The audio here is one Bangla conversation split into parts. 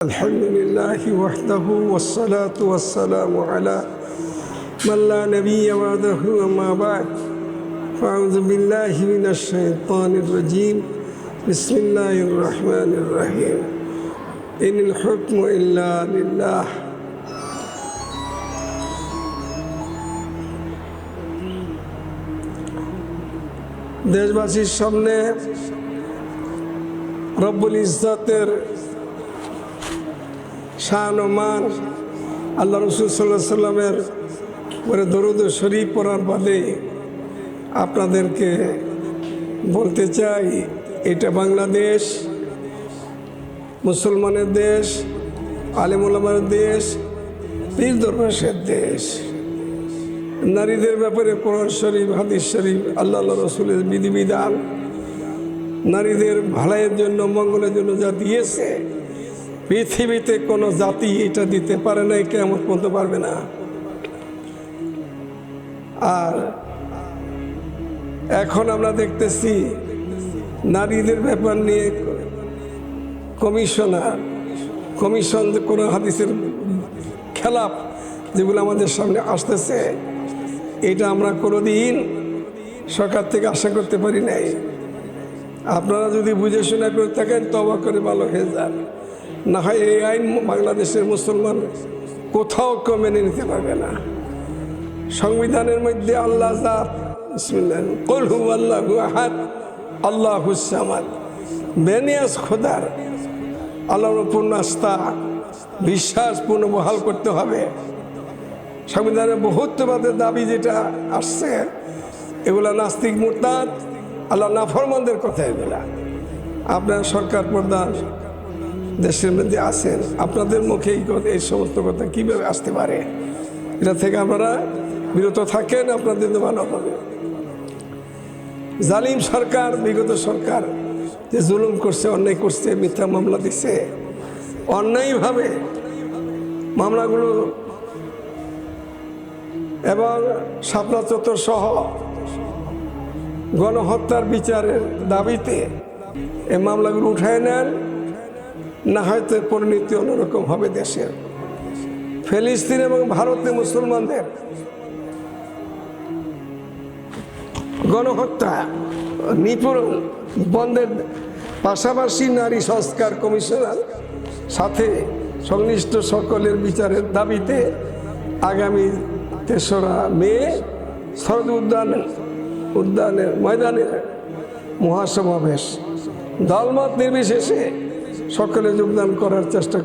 الحمد لله وحده والصلاة والسلام على من لا نبي بعده أما بعد فأعوذ بالله من الشيطان الرجيم بسم الله الرحمن الرحيم إن الحكم إلا لله দেশবাসীর সামনে রব্বুল ইজ্জতের শান ও মান আল্লাহ রসুল সাল্লাহ সাল্লামের পরে দরুদ শরীফ পড়ার বাদে আপনাদেরকে বলতে চাই, এটা বাংলাদেশ, মুসলমানের দেশ আলিমুলামার দেশ, পীর দরবাসের দেশ। নারীদের ব্যাপারে কোরআন শরীফ, হাদিস শরীফ আল্লাহ রসুলের বিধিবিধান, নারীদের ভালাইয়ের জন্য, মঙ্গলের জন্য যা দিয়েছে পৃথিবীতে কোনো জাতি এটা দিতে পারে না কেমন পর্যন্ত পারবে না। আর এখন আমরা দেখতেছি নারীদের ব্যাপার নিয়ে কমিশনার, কমিশন কোনো হাদিসের খেলাপ যেগুলো আমাদের সামনে আসতেছে, এটা আমরা কোনোদিন সরকার থেকে আশা করতে পারি নাই। আপনারা যদি বুঝে শোনা করে থাকেন, তবা করে ভালো হয়ে যান। না হয় এই আইন বাংলাদেশের মুসলমান কোথাও কেউ মেনে নিতে পারবে না। সংবিধানের মধ্যে আল্লাহ কলহু আল্লাহ আহাদ, আল্লাহ হুসামাদ বেনিয়াস খোদার আল্লাহর পূর্ণ আস্থা, বিশ্বাস পূর্ণ বহাল করতে হবে। সংবিধানের বহুত্ববাদের দাবি যেটা আসছে, এগুলা নাস্তিক মুরতাদ, আল্লাহ নাফরমানদের কথা এগুলা। আপনার সরকার প্রধান দেশের মধ্যে আছেন, আপনাদের মুখে এই কথা, এই সমস্ত কথা কীভাবে আসতে পারে? এটা থেকে আপনারা বিরত থাকেন, আপনাদের ভালো হবে। জালিম সরকার, বিগত সরকার যে জুলুম করছে, অন্যায় করছে, মিথ্যা মামলা দিছে, অন্যায়ভাবে মামলাগুলো এবং শাপলা চত্বর সহ গণহত্যার বিচারের দাবিতে এই মামলাগুলো উঠায় নেন। না হয়তো পরিণতি অন্যরকম হবে দেশের ফিলিস্তিন এবং ভারতে মুসলমানদের গণহত্যা নিপুণ বন্ধের পাশাপাশি নারী সংস্কার কমিশনার সাথে সংশ্লিষ্ট সকলের বিচারের দাবিতে আগামী তেসরা মে শরদ উদ্যান উদ্যানের ময়দানের মহাসমাবেশ। দলমত নির্বিশেষে সকলে যোগদান করার চেষ্টা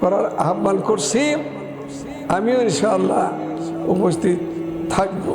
করার আহ্বান করছি। আমিও ইনশাআল্লাহ উপস্থিত থাকব।